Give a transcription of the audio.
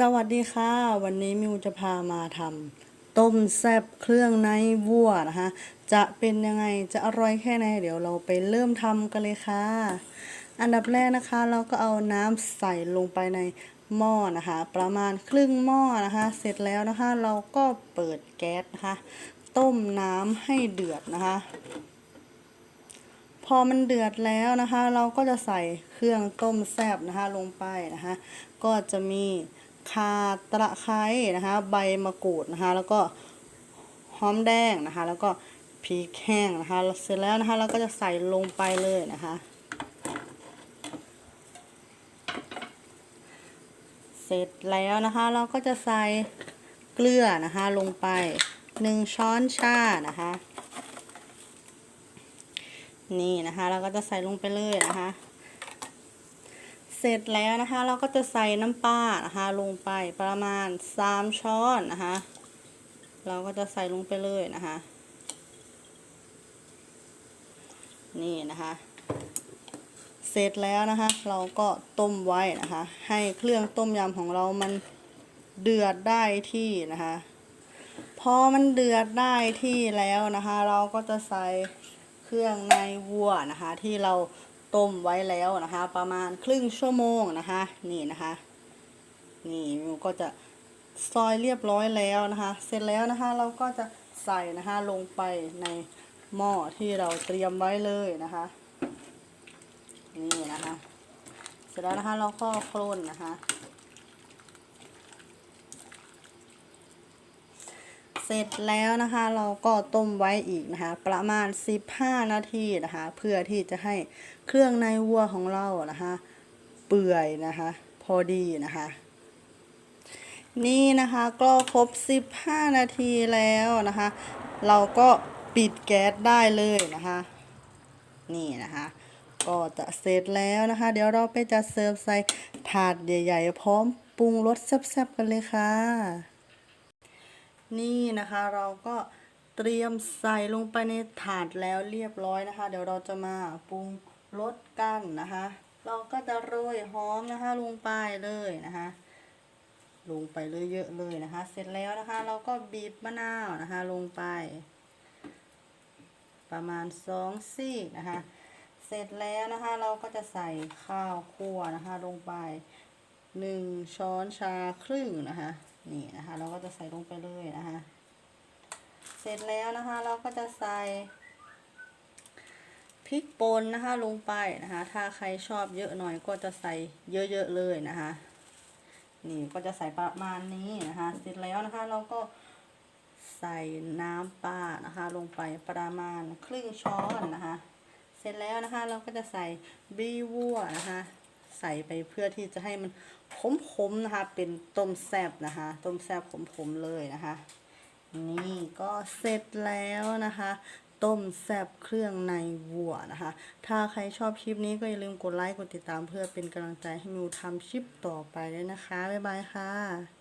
สวัสดีค่ะ วันนี้มิวจะพามาทำต้มแซ่บเครื่องในวัวนะคะจะเป็นยังไงจะอร่อยแค่ไหนเดี๋ยวเราไปเริ่มทำกันเลยค่ะ อันดับแรกนะคะ เราก็เอาน้ำใส่ลงไปในหม้อนะคะ ประมาณครึ่งหม้อนะคะ เสร็จแล้วนะคะ เราก็เปิดแก๊สนะคะ ต้มน้ำให้เดือดนะคะ พอมันเดือดแล้วนะคะ เราก็จะใส่เครื่องต้มแซ่บนะคะลงไปนะคะ ก็จะมี ข่าตะไคร้นะคะ ใบมะกรูดนะคะ แล้วก็หอมแดงนะคะ แล้วก็พริกแห้งนะคะ เสร็จแล้วนะคะเราก็จะใส่ลงไปเลยนะคะ เสร็จแล้วนะคะ เราก็จะใส่เกลือนะคะลงไปหนึ่งช้อนชานะคะ นี่นะคะ เราก็จะใส่ลงไปเลยนะคะ ร็จแล้วนะคะ เราก็จะใส่น้ำปลานะคะลงไปประมาณสามช้อนนะคะ เราก็จะใส่ลงไปเลยนะคะ นี่นะคะ เสร็จแล้วนะคะ เราก็ต้มไว้นะคะ ให้เครื่องต้มยำของเรามันเดือดได้ที่นะคะพอมันเดือดได้ที่แล้วนะคะ เราก็จะใส่เครื่องในวัวนะคะ ที่เรา ต้มไว้แล้วนะคะ ประมาณครึ่งชั่วโมงนะคะ นี่นะคะ นี่มิวก็จะซอยเรียบร้อยแล้วนะคะ เสร็จแล้วนะคะเราก็จะใส่นะคะลงไปในหม้อที่เราเตรียมไว้เลยนะคะ นี่นะคะ เสร็จแล้วนะคะเราก็โคลนนะคะ เสร็จแล้วนะคะ เราก็ต้มไว้อีกนะคะ ประมาณ 15 นาทีนะคะ เพื่อที่จะให้เครื่องในวัวของเรานะคะ เปื่อยนะคะ พอดีนะคะ นี่นะคะก็ครบ 15 นาทีแล้วนะคะ เราก็ปิดแก๊สได้เลยนะคะ นี่นะคะก็จะเสร็จแล้วนะคะ เดี๋ยวเราไปจัดเสิร์ฟใส่ถาดใหญ่ ๆ พร้อมปรุงรสแซ่บๆกันเลยค่ะ นี่นะคะเราก็เตรียมใส่ลงไปในถาดแล้วเรียบร้อยนะคะ เดี๋ยวเราจะมาปรุงรสกันนะคะ เราก็จะโรยหอมนะคะลงไปเลยนะคะ ลงไปเลยเยอะเลยนะคะ เสร็จแล้วนะคะ เราก็บีบมะนาวนะคะ ลงไป ประมาณสองซี่นะคะ เสร็จแล้วนะคะเราก็จะใส่ข้าวคั่วนะคะลงไปหนึ่งช้อนชาครึ่งนะคะ นี่นะคะ เราก็จะใส่ลงไปเลยนะคะ เสร็จแล้วนะคะ เราก็จะใส่พริกป่นนะคะลงไปนะคะ ถ้าใครชอบเยอะหน่อยก็จะใส่เยอะๆเลยนะคะ นี่ก็จะใส่ประมาณนี้นะคะ เสร็จแล้วนะคะ เราก็ใส่น้ำปลานะคะ ลงไปประมาณครึ่งช้อนนะคะ เสร็จแล้วนะคะ เราก็จะใส่บีวัวนะคะ ใส่ไปเพื่อที่จะให้มันขมๆนะคะ เป็นต้มแซบนะคะ ต้มแซบขมๆเลยนะคะ นี่ก็เสร็จแล้วนะคะต้มแซบเครื่องในวัวนะคะ ถ้าใครชอบคลิปนี้ก็อย่าลืมกดไลค์ กดติดตามเพื่อเป็นกำลังใจให้มิวทำคลิปต่อไปด้วยนะคะ บ๊ายบายค่ะ